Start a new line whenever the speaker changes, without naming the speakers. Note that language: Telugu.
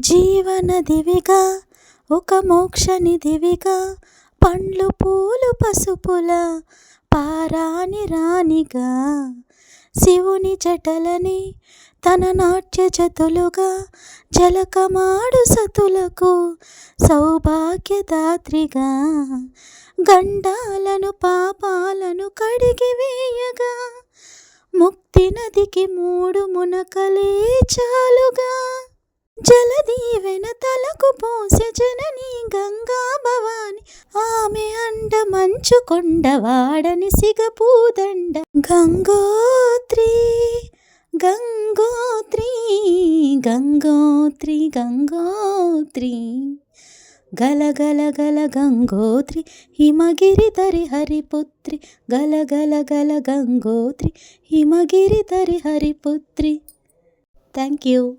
జీవనదివిగా ఒక మోక్షనిధివిగా పండ్లు పూలు పసుపుల పారాని రాణిగా శివుని జటలని తన నాట్య జతులుగా జలకమాడు సతులకు సౌభాగ్యదాత్రిగా గండాలను పాపాలను కడిగి వేయగా ముక్తి నదికి మూడు మునకలే చాలుగా పోసే జనని గంగా భవాని ఆమె అండ మంచు కొండవాడని సిగపూదండ. గంగోత్రి గంగోత్రి గంగోత్రి గంగోత్రి. గల గల గల గంగోత్రి హిమగిరి తరి హరిపుత్రి. గల గల గల గంగోత్రి హిమగిరి తరి హరిపుత్రి. Thank you.